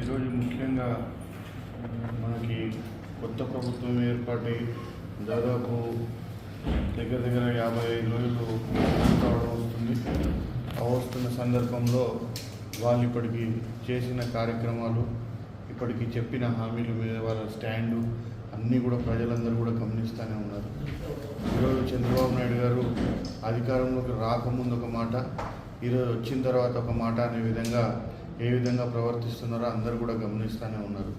ఈరోజు ముఖ్యంగా మనకి కొత్త ప్రభుత్వం ఏర్పాటై దాదాపు దగ్గర దగ్గర యాభై ఐదు రోజులు కావడం వస్తుంది. వస్తున్న సందర్భంలో వాళ్ళు ఇప్పటికి చేసిన కార్యక్రమాలు ఇప్పటికి చెప్పిన హామీల మీద వాళ్ళ స్టాండు అన్నీ కూడా ప్రజలందరూ కూడా గమనిస్తూనే ఉన్నారు. ఈరోజు చంద్రబాబు నాయుడు గారు అధికారంలోకి రాకముందు ఒక మాట ఈరోజు వచ్చిన తర్వాత ఒక మాట అనే విధంగా ఏ విధంగా ప్రవర్తిస్తున్నారో అందరూ కూడా గమనిస్తూనే ఉన్నారు.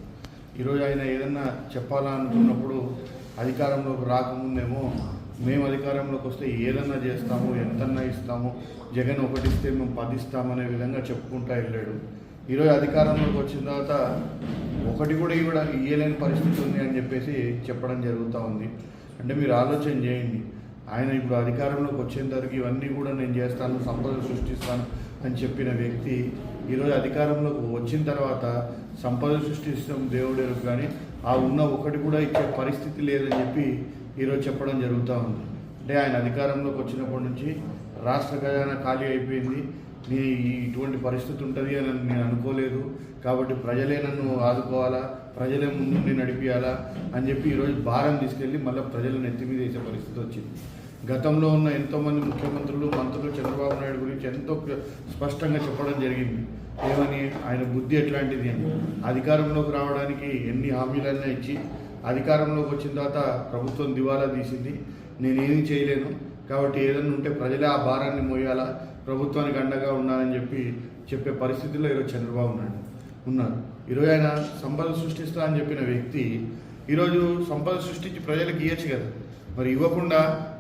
ఈరోజు ఆయన ఏదన్నా చెప్పాలనుకున్నప్పుడు అధికారంలోకి రాకముందేమో మేము అధికారంలోకి వస్తే ఏదన్నా చేస్తాము ఎంతన్నా ఇస్తాము జగన్ ఒకటిస్తే మేము పదిస్తామనే విధంగా చెప్పుకుంటా వెళ్ళాడు. ఈరోజు అధికారంలోకి వచ్చిన తర్వాత ఒకటి కూడా ఇవ్వడ ఇయ్యలేని పరిస్థితి ఉంది అని చెప్పేసి చెప్పడం జరుగుతూ ఉంది. అంటే మీరు ఆలోచన చేయండి. ఆయన ఇప్పుడు అధికారంలోకి వచ్చేంతవరకు ఇవన్నీ కూడా నేను చేస్తాను సంపద సృష్టిస్తాను అని చెప్పిన వ్యక్తి ఈరోజు అధికారంలోకి వచ్చిన తర్వాత సంపద సృష్టిస్తాం దేవుడేరు కానీ ఆ ఉన్న ఒకటి కూడా ఇచ్చే పరిస్థితి లేదని చెప్పి ఈరోజు చెప్పడం జరుగుతూ ఉంది. అంటే ఆయన అధికారంలోకి వచ్చినప్పటి నుంచి రాష్ట్ర ఖజానా ఖాళీ అయిపోయింది. నీ ఇటువంటి పరిస్థితి ఉంటుంది అని నేను అనుకోలేదు. కాబట్టి ప్రజలే నన్ను ఆదుకోవాలా? ప్రజలే ముందు నడిపించాలా అని చెప్పి ఈరోజు భారం తీసుకెళ్ళి మళ్ళీ ప్రజలను ఎత్తి మీద వేసే పరిస్థితి వచ్చింది. గతంలో ఉన్న ఎంతోమంది ముఖ్యమంత్రులు మంత్రులు చంద్రబాబు నాయుడు గురించి ఎంతో స్పష్టంగా చెప్పడం జరిగింది. ఏమని? ఆయన బుద్ధి ఎట్లాంటిది అని. అధికారంలోకి రావడానికి ఎన్ని హామీలన్నా ఇచ్చి అధికారంలోకి వచ్చిన తర్వాత ప్రభుత్వం దివాలా తీసింది. నేనేమి చేయలేను. కాబట్టి ఏదైనా ఉంటే ప్రజలే ఆ భారాన్ని మోయాలా? ప్రభుత్వానికి అండగా ఉండాలని చెప్పి చెప్పే పరిస్థితిలో ఈరోజు చంద్రబాబు నాయుడు ఉన్నారు. ఈరోజు ఆయన సంపద సృష్టిస్తా అని చెప్పిన వ్యక్తి ఈరోజు సంపద సృష్టించి ప్రజలకు ఇవ్వచ్చు కదా. మరి ఇవ్వకుండా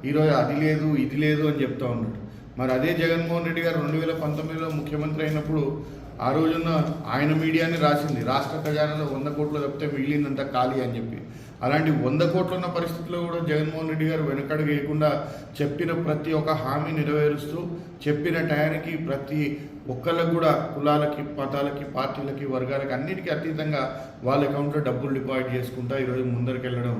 ఈరోజు అది లేదు ఇది లేదు అని చెప్తా ఉన్నాడు. మరి అదే జగన్మోహన్ రెడ్డి గారు రెండు వేల పంతొమ్మిదిలో ముఖ్యమంత్రి అయినప్పుడు ఆ రోజున ఆయన మీడియాని రాసింది రాష్ట్ర ఖజానాలో వంద కోట్లు తప్పితే మిగిలిందంతా ఖాళీ అని చెప్పి. అలాంటి వంద కోట్లు ఉన్న పరిస్థితుల్లో కూడా జగన్మోహన్ రెడ్డి గారు వెనకడుగు వేయకుండా చెప్పిన ప్రతి ఒక్క హామీ నెరవేరుస్తూ చెప్పిన టయానికి ప్రతి ఒక్కళ్ళకు కూడా కులాలకి మతాలకి పార్టీలకి వర్గాలకి అన్నిటికీ అతీతంగా వాళ్ళ అకౌంట్లో డబ్బులు డిపాజిట్ చేసుకుంటా ఈరోజు ముందరికి వెళ్ళడం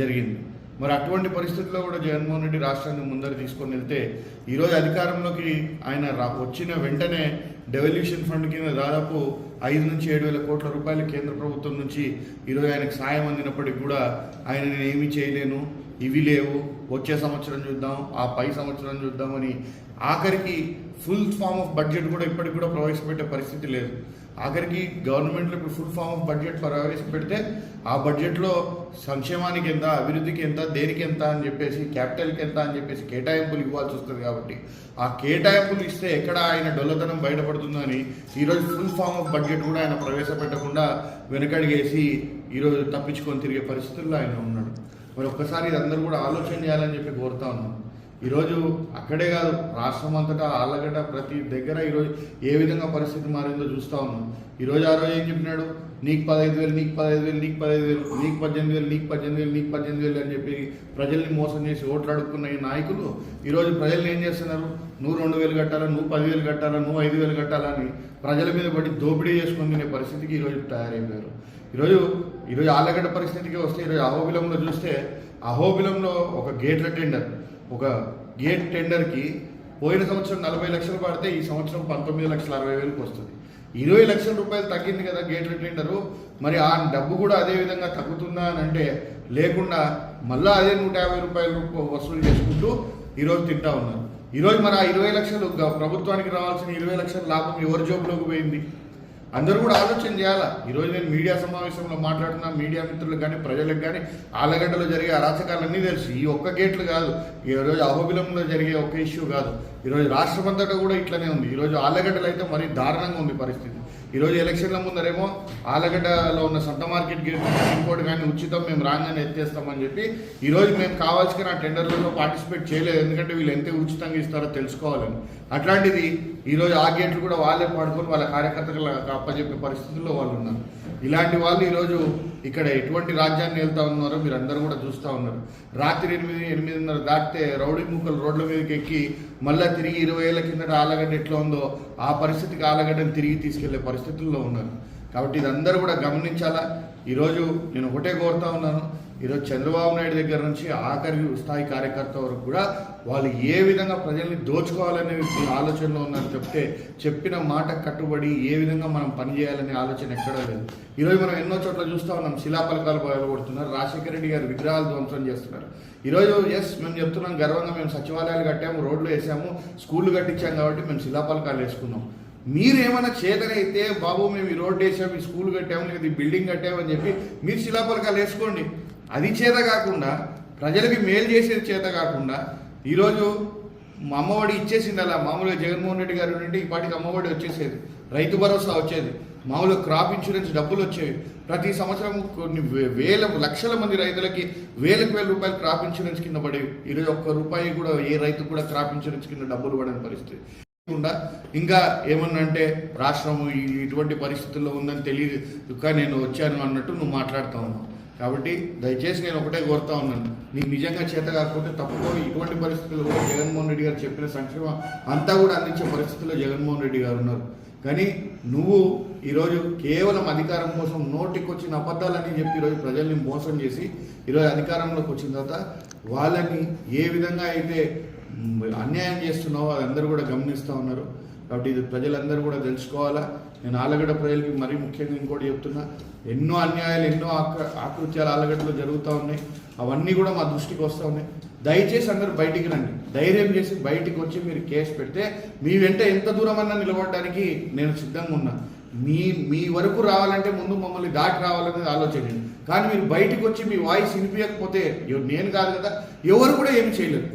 జరిగింది. మరి అటువంటి పరిస్థితుల్లో కూడా జగన్మోహన్ రెడ్డి రాష్ట్రాన్ని ముందర తీసుకొని వెళ్తే ఈరోజు అధికారంలోకి ఆయన రా వచ్చిన వెంటనే డెవల్యూషన్ ఫండ్ కింద దాదాపు ఐదు నుంచి ఏడు వేల కోట్ల రూపాయలు కేంద్ర ప్రభుత్వం నుంచి ఈరోజు ఆయనకు సాయం అందినప్పటికీ కూడా ఆయన నేను ఏమీ చేయలేను. ఇవి లేవు. వచ్చే సంవత్సరం చూద్దాం. ఆ పై సంవత్సరం చూద్దామని ఆఖరికి ఫుల్ ఫామ్ ఆఫ్ బడ్జెట్ కూడా ఇప్పటికి కూడా ప్రవేశపెట్టే పరిస్థితి లేదు. ఆఖరికి గవర్నమెంట్లో ఇప్పుడు ఫుల్ ఫామ్ ఆఫ్ బడ్జెట్ ప్రవేశపెడితే ఆ బడ్జెట్లో సంక్షేమానికి ఎంత అభివృద్ధికి ఎంత దేనికి ఎంత అని చెప్పేసి క్యాపిటల్కి ఎంత అని చెప్పేసి కేటాయింపులు ఇవ్వాల్సి వస్తుంది కాబట్టి ఆ కేటాయింపులు ఇస్తే ఎక్కడ ఆయన డొల్లతనం బయటపడుతుందో అని ఈరోజు ఫుల్ ఫామ్ ఆఫ్ బడ్జెట్ కూడా ఆయన ప్రవేశపెట్టకుండా వెనకడిగేసి ఈరోజు తప్పించుకొని తిరిగే పరిస్థితుల్లో ఆయన ఉన్నాడు. మరి ఒక్కసారి ఇది అందరూ కూడా ఆలోచన చేయాలని చెప్పి కోరుతా ఉన్నాం. ఈరోజు అక్కడే కాదు రాష్ట్రం అంతటా ఆళ్ళగడ్డ ప్రతి దగ్గర ఈరోజు ఏ విధంగా పరిస్థితి మారిందో చూస్తూ ఉన్నాం. ఈరోజు ఆ రోజు ఏం చెప్పినాడు? నీకు పదహైదు వేలు నీకు పదహైదు వేలు నీకు పదహైదు వేలు నీకు పద్దెనిమిది వేలు నీకు పద్దెనిమిది వేలు నీకు పద్దెనిమిది వేలు అని చెప్పి ప్రజల్ని మోసం చేసి ఓట్లు అడుక్కున్న ఈ నాయకులు ఈరోజు ప్రజల్ని ఏం చేస్తున్నారు? నువ్వు రెండు వేలు కట్టాలా నువ్వు పదివేలు కట్టాలా నువ్వు ఐదు వేలు కట్టాలా అని ప్రజల మీద పడి దోపిడీ చేసుకుని తినే పరిస్థితికి ఈరోజు తయారైపోయారు. ఈరోజు ఈరోజు ఆళ్ళగడ్డ పరిస్థితికి వస్తే ఈరోజు అహోబిలంలో చూస్తే అహోబిలంలో ఒక గేట్ల టెండర్ ఒక గేట్ టెండర్కి పోయిన సంవత్సరం నలభై లక్షలు పడితే ఈ సంవత్సరం పంతొమ్మిది లక్షల అరవై వేలకు వస్తుంది. ఇరవై లక్షల రూపాయలు తగ్గింది కదా గేట్ టెండరు. మరి ఆ డబ్బు కూడా అదే విధంగా తగ్గుతుందా అని అంటే లేకుండా మళ్ళా అదే నూట యాభై రూపాయలు వసూలు చేసుకుంటూ ఈరోజు తింటా ఉన్నారు. ఈరోజు మరి ఆ ఇరవై లక్షలు ప్రభుత్వానికి రావాల్సిన ఇరవై లక్షల లాభం ఎవరి జోబులోకి పోయింది? అందరూ కూడా ఆలోచన చేయాలా? ఈరోజు నేను మీడియా సమావేశంలో మాట్లాడుతున్నా మీడియా మిత్రులకు కానీ ప్రజలకు కానీ ఆలగడ్డలో జరిగే అరాచకాలన్నీ తెలుసు. ఈ ఒక్క గేట్లు కాదు. ఈరోజు అహోబిలంలో జరిగే ఒక్క ఇష్యూ కాదు. ఈరోజు రాష్ట్రమంతటా కూడా ఇట్లనే ఉంది. ఈరోజు ఆలగడ్డలు అయితే మరీ దారుణంగా ఉంది పరిస్థితి. ఈరోజు ఎలక్షన్ల ముందరేమో ఆలగడ్డలో ఉన్న సంత మార్కెట్ గేట్ ఇంకోటి కానీ ఉచితం మేము రాగానే ఎత్తేస్తామని చెప్పి ఈరోజు మేము కావాల్సిన టెండర్లలో పార్టిసిపేట్ చేయలేదు. ఎందుకంటే వీళ్ళు ఎంత ఉచితంగా ఇస్తారో తెలుసుకోవాలని. అట్లాంటిది ఈరోజు ఆ గేట్లు కూడా వాళ్ళే పడుకొని వాళ్ళ కార్యకర్తలకు అప్పచెప్పే పరిస్థితుల్లో వాళ్ళు ఉన్నారు. ఇలాంటి వాళ్ళు ఈరోజు ఇక్కడ ఎటువంటి రాజ్యాన్ని వెళ్తా ఉన్నారో మీరు అందరూ కూడా చూస్తూ ఉన్నారు. రాత్రి ఎనిమిది ఎనిమిదిన్నర దాటితే రౌడీ ముక్కలు రోడ్ల మీదకి ఎక్కి మళ్ళీ తిరిగి ఇరవై ఏళ్ళ కిందట ఆలగడ్డ ఎట్లా ఉందో ఆ పరిస్థితికి ఆలగడ్డను తిరిగి తీసుకెళ్ళే పరిస్థితుల్లో ఉన్నారు. కాబట్టి ఇది అందరూ కూడా గమనించాలా? ఈరోజు నేను ఒకటే కోరుతా ఉన్నాను. ఈరోజు చంద్రబాబు నాయుడు దగ్గర నుంచి ఆఖరి స్థాయి కార్యకర్త వరకు కూడా వాళ్ళు ఏ విధంగా ప్రజల్ని దోచుకోవాలనే ఆలోచనలో ఉన్నారని చెప్తే చెప్పిన మాట కట్టుబడి ఏ విధంగా మనం పనిచేయాలనే ఆలోచన ఎక్కడా లేదు. ఈరోజు మనం ఎన్నో చోట్ల చూస్తూ ఉన్నాం. శిలాపలకాలు బయలుపడుతున్నారు రాజశేఖర రెడ్డి గారు విగ్రహాలు ధ్వంసం చేస్తున్నారు. ఈరోజు ఎస్ మేము చెప్తున్నాం గర్వంగా మేము సచివాలయాలు కట్టాము రోడ్లు వేసాము స్కూళ్ళు కట్టించాం కాబట్టి మేము శిలాపలకాలు వేసుకున్నాం. మీరు ఏమైనా చేతనైతే బాబు మేము ఈ రోడ్డు వేసాము ఈ స్కూల్ కట్టాము లేదా ఈ బిల్డింగ్ కట్టాము అని చెప్పి మీరు శిలాపలకాలు వేసుకోండి. అది చేత కాకుండా ప్రజలకి మేలు చేసేది చేత కాకుండా ఈరోజు మా అమ్మఒడి ఇచ్చేసింది అలా మామూలుగా జగన్మోహన్ రెడ్డి గారి నుండి ఈ పాటికి అమ్మఒడి వచ్చేసేది. రైతు భరోసా వచ్చేది. మామూలుగా క్రాప్ ఇన్సూరెన్స్ డబ్బులు వచ్చేవి. ప్రతి సంవత్సరం కొన్ని వే- వేల లక్షల మంది రైతులకి వేలకు వేల రూపాయలు క్రాప్ ఇన్సూరెన్స్ కింద పడేవి. ఈరోజు ఒక్క రూపాయి కూడా ఏ రైతు కూడా క్రాప్ ఇన్సూరెన్స్ కింద డబ్బులు పడని పరిస్థితి. కాకుండా ఇంకా ఏమన్నా అంటే రాష్ట్రం ఇటువంటి పరిస్థితుల్లో ఉందని తెలియదు కానీ నేను వచ్చాను అన్నట్టు నువ్వు మాట్లాడుతా ఉన్నావు. కాబట్టి దయచేసి నేను ఒకటే కోరుతా ఉన్నాను. నీకు నిజంగా చేత కాకపోతే తప్పుకో ఇటువంటి పరిస్థితుల్లో కూడా జగన్మోహన్ రెడ్డి గారు చెప్పిన సంక్షేమం అంతా కూడా అందించే పరిస్థితుల్లో జగన్మోహన్ రెడ్డి గారు ఉన్నారు. కానీ నువ్వు ఈరోజు కేవలం అధికారం కోసం నోటికొచ్చిన అబద్ధాలని చెప్పి ఈరోజు ప్రజల్ని మోసం చేసి ఈరోజు అధికారంలోకి వచ్చిన తర్వాత వాళ్ళని ఏ విధంగా అయితే అన్యాయం చేస్తున్నావో అది అందరూ కూడా గమనిస్తూ ఉన్నారు. కాబట్టి ఇది ప్రజలందరూ కూడా తెలుసుకోవాలా? నేను ఆలగడ్డ ప్రజలకి మరీ ముఖ్యంగా ఇంకోటి చెప్తున్నా ఎన్నో అన్యాయాలు ఎన్నో ఆక ఆకృత్యాలు ఆలగడ్డలో జరుగుతూ ఉన్నాయి. అవన్నీ కూడా మా దృష్టికి వస్తూ ఉన్నాయి. దయచేసి అందరూ బయటికి రండి. ధైర్యం చేసి బయటికి వచ్చి మీరు కేసు పెడితే మీ వెంట ఎంత దూరం అన్నా నిలబడడానికి నేను సిద్ధంగా ఉన్నా. మీ మీ వరకు రావాలంటే ముందు మమ్మల్ని దాటి రావాలనేది ఆలోచన కానీ మీరు బయటికి వచ్చి మీ వాయిస్ వినిపించకపోతే నేను కాదు కదా ఎవరు కూడా ఏమి చేయలేరు.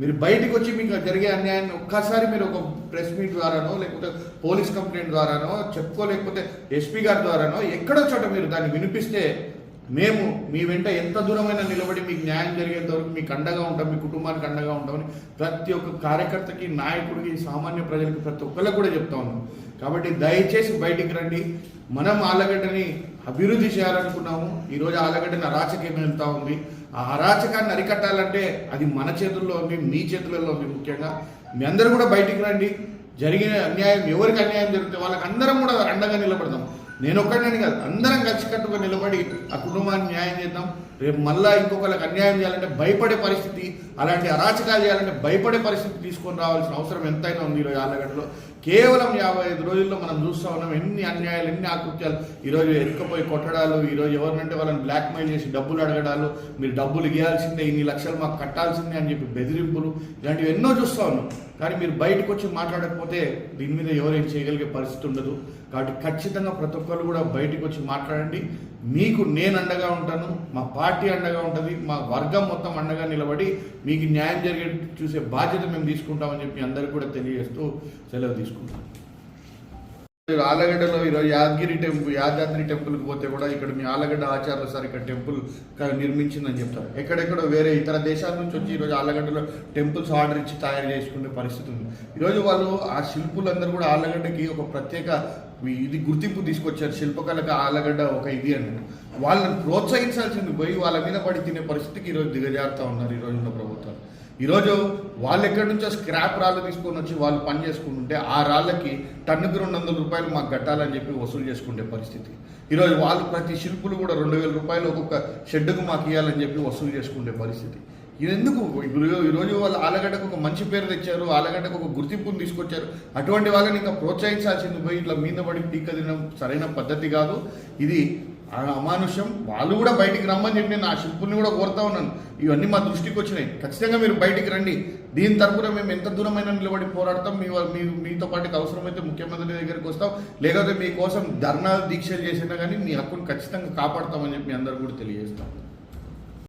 మీరు బయటకు వచ్చి మీకు జరిగే అన్యాయాన్ని ఒక్కసారి మీరు ఒక ప్రెస్ మీట్ ద్వారానో లేకపోతే పోలీస్ కంప్లైంట్ ద్వారానో చెప్పుకోలేకపోతే ఎస్పీ గారి ద్వారానో ఎక్కడో చోట మీరు దాన్ని వినిపిస్తే మేము మీ వెంట ఎంత దూరమైన నిలబడి మీకు న్యాయం జరిగేంత వరకు మీకు అండగా ఉంటాం మీ కుటుంబానికి అండగా ఉంటామని ప్రతి ఒక్క కార్యకర్తకి నాయకుడికి సామాన్య ప్రజలకి ప్రతి ఒక్కరికి కూడా చెప్తా ఉన్నాం. కాబట్టి దయచేసి బయటికి రండి. మనం ఆలగడ్డని అభివృద్ధి చేయాలనుకున్నాము. ఈరోజు ఆలగడ్డని అరాచకం వెళ్తూ ఉంది. ఆ అరాచకాన్ని అరికట్టాలంటే అది మన చేతుల్లో ఉంది మీ చేతులలో ఉంది ముఖ్యంగా. మీ అందరూ కూడా బయటికి రండి. జరిగిన అన్యాయం ఎవరికి అన్యాయం జరిగితే వాళ్ళకి అందరం కూడా అండగా నిలబడదాం. నేను ఒక్కడిని కాదు అందరం కలిసికట్టుగా నిలబడి ఆ కుటుంబాన్ని న్యాయం చేద్దాం. రేపు మళ్ళీ ఇంకొకరికి అన్యాయం చేయాలంటే భయపడే పరిస్థితి అలాంటి అరాచకాలు చేయాలంటే భయపడే పరిస్థితి తీసుకొని రావాల్సిన అవసరం ఎంతైనా ఉంది ఈరోజు ఆలగడ్డలో కేవలం యాభై ఐదు రోజుల్లో మనం చూస్తా ఉన్నాం ఎన్ని అన్యాయాలు ఎన్ని ఆకృత్యాలు. ఈరోజు ఎత్తుకపోయి కొట్టడాలు ఈరోజు ఎవరినంటే వాళ్ళని బ్లాక్మెయిల్ చేసి డబ్బులు అడగడాలు మీరు డబ్బులు ఇవ్వాల్సిందే ఇన్ని లక్షలు మాకు కట్టాల్సిందే అని చెప్పి బెదిరింపులు ఇలాంటివి ఎన్నో చూస్తా ఉన్నాం. కానీ మీరు బయటకు వచ్చి మాట్లాడకపోతే దీని మీద ఎవరేం చేయగలిగే పరిస్థితి ఉండదు. కాబట్టి ఖచ్చితంగా ప్రతి ఒక్కరు కూడా బయటకు వచ్చి మాట్లాడండి. మీకు నేను అండగా ఉంటాను మా పార్టీ అండగా ఉంటుంది మా వర్గం మొత్తం అండగా నిలబడి మీకు న్యాయం జరిగే చూసే బాధ్యత మేము తీసుకుంటామని చెప్పి అందరికీ కూడా తెలియజేస్తూ సెలవు తీసుకుంటాం. ఆలగడ్డలో ఈరోజు యాదగిరి టెంపుల్ యాదాద్రి టెంపుల్కి పోతే కూడా ఇక్కడ మీ ఆలగడ్డ ఆచార్యులు సార్ ఇక్కడ టెంపుల్ నిర్మించిందని చెప్తారు. ఎక్కడెక్కడ వేరే ఇతర దేశాల నుంచి వచ్చి ఈరోజు ఆలగడ్డలో టెంపుల్స్ ఆర్డర్ ఇచ్చి తయారు చేసుకునే పరిస్థితి ఉంది. ఈరోజు వాళ్ళు ఆ శిల్పులందరూ కూడా ఆలగడ్డకి ఒక ప్రత్యేక ఇది గుర్తింపు తీసుకొచ్చారు. శిల్పకళకు ఆలగడ్డ ఒక ఇది అని. వాళ్ళని ప్రోత్సహించాల్సింది పోయి వాళ్ళ మీద పడి తినే పరిస్థితికి ఈరోజు దిగజారుతా ఉన్నారు ఈరోజు ఉన్న ప్రభుత్వాలు ఈరోజు వాళ్ళు ఎక్కడి నుంచో స్క్రాప్ రాళ్ళు తీసుకొని వచ్చి వాళ్ళు పని చేసుకుంటుంటే ఆ రాళ్ళకి టన్నుకు రెండు వందల రూపాయలు మాకు కట్టాలని చెప్పి వసూలు చేసుకునే పరిస్థితి. ఈరోజు వాళ్ళు ప్రతి శిల్పులు కూడా రెండు వేల రూపాయలు ఒక్కొక్క షెడ్డుకు మాకు ఇవ్వాలని చెప్పి వసూలు చేసుకుంటే పరిస్థితి. ఎందుకు ఇప్పుడు ఈరోజు వాళ్ళు ఆలగడ్డకు ఒక మంచి పేరు తెచ్చారు ఆలగడ్డకు ఒక గుర్తింపును తీసుకొచ్చారు. అటువంటి వాళ్ళని ఇంకా ప్రోత్సహించాల్సింది పోయి ఇట్లా మీద పడి పీక తినడం సరైన పద్ధతి కాదు. ఇది ఆ వాళ్ళు కూడా బయటికి రమ్మని చెప్పి నేను ఆ శిల్పుల్ని కూడా కోరుతా ఉన్నాను. ఇవన్నీ మా దృష్టికి వచ్చినాయి. ఖచ్చితంగా మీరు బయటికి రండి. దీని తరపున మేము ఎంత దూరమైనా నిలబడి పోరాడతాం. మీ మీరు మీతో పాటు అవసరమైతే ముఖ్యమంత్రి దగ్గరికి వస్తాం. లేకపోతే మీకోసం ధర్నా దీక్షలు చేసినా కానీ మీ హక్కును ఖచ్చితంగా కాపాడతామని చెప్పి మీ అందరూ కూడా తెలియజేస్తాం.